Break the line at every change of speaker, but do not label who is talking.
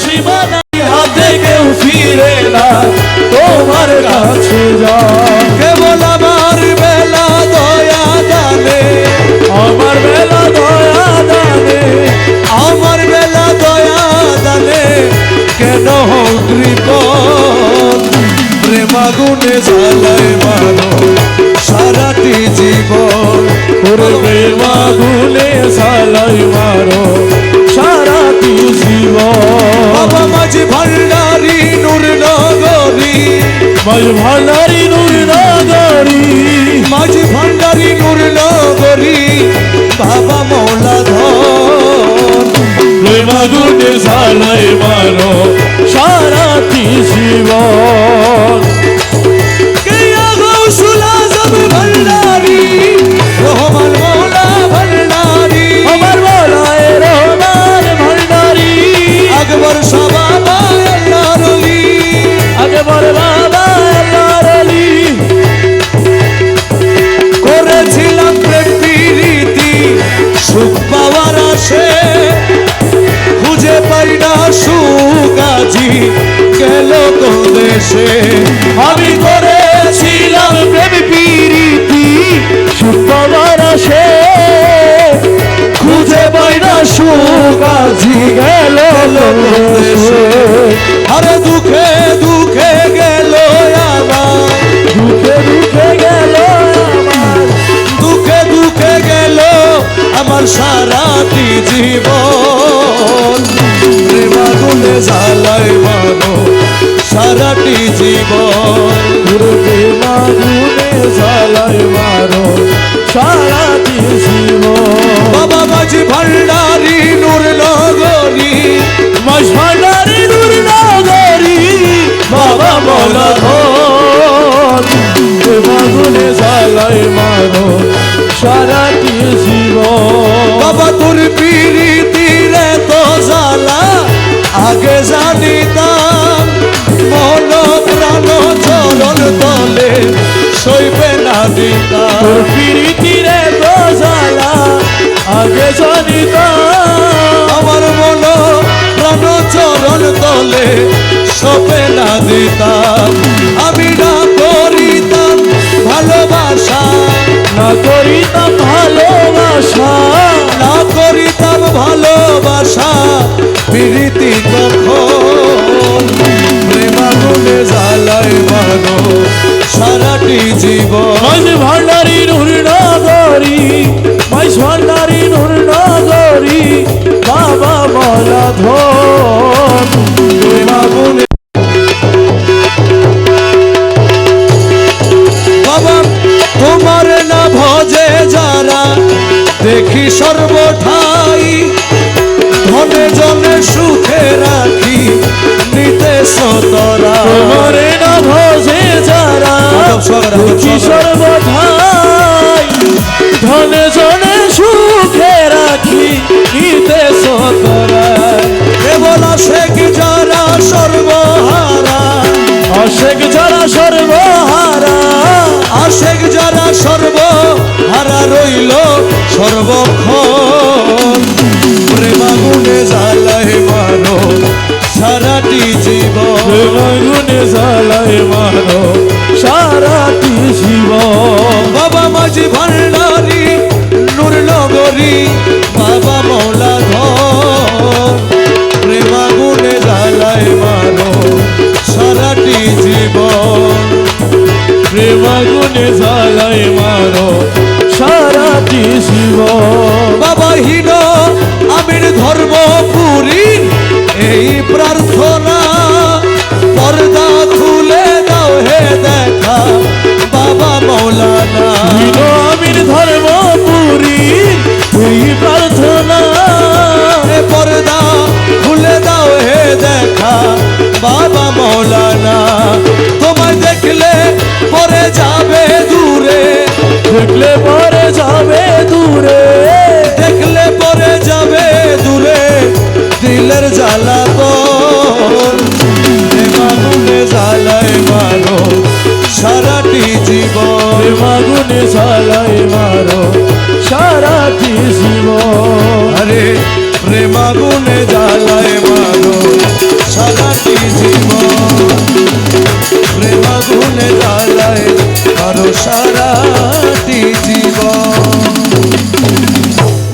সীমানা হাতে কেউ ফিরে না। তোমার কাছে যা
কেবল আমার বেলা দয়া জানে,
আমার বেলা দয়া দানে
আমার বেলা দয়া জানে। কেন কৃপন প্রেমাগুনে জ্বালায় মানো সারাটি জীবন।
ওরে প্রেমা গুলে সালাই মারো
বাবা মাঝি ভান্ডারি নূর নগরী।
মাঝ ভান্ডারি নূর নগরী।
মাঝি ভান্ডারি নূর নগরী। বাবা মৌলা ধন।
প্রেমা গুলে সালাই মারো সারা জীবন।
আজি গেল তো দেশে।
আমি করেছিলাম প্রেম পিরিতি শুক্রবার আসে। খুঁজে পাই না সুখ আজি গেল দেশে।
আরে দুঃখে জ্বালায় মানো সারাটি জীবন।
গুরুকে মাগুনে জ্বালায় মারো সারাটি জীবন।
বাবা মাঝি ভান্ডারি নূর নগরী।
মাস ভান্ডারি দূর নগরী। বাবা মলা ধন। মাগুনে জ্বালায় মারো সারাটি
আগে জানিতাম মন প্রাণ চরণ তলে, সইবে না
তোর পিরিতিরে জ্বালা আগে জানিতাম।
আমার মন প্রাণ চরণ তলে সপে না দিতাম। আমি না করিতাম ভালোবাসা,
না করিতাম ভালোবাসা,
না করিতাম ভালোবাসা। দেখি সর্বঠাই। ধনে জনে সুখে রাখি নিতে সতরা।
তোমারে না ভজে যারা। কিশোর বোধাই ধনে জনে সুখে রাখি নিতে সতরায়
কেবল শেখ যারা সর্বহারা।
অশেক যারা সর্বহারা।
আশেক যারা সর্বহারা রইল সর্বক্ষণ প্রেমাগুনে জ্বালায় মানো সারাটি জীবন।
প্রেমাগুনে জ্বালায় মানো সারাটি জীবন।
বাবা মাঝি ভান্ডারি নূর নগরী দেখলে পরে যাবে দূরে।
দেখলে পরে যাবে দূরে।
দিলের জ্বালা প্রেমাগুনে জ্বালায় মানো সারাটি জীবন।
প্রেমাগুনে জ্বালায় মারো। সারাটি জীবন।
আরে প্রেমাগুনে জ্বালায়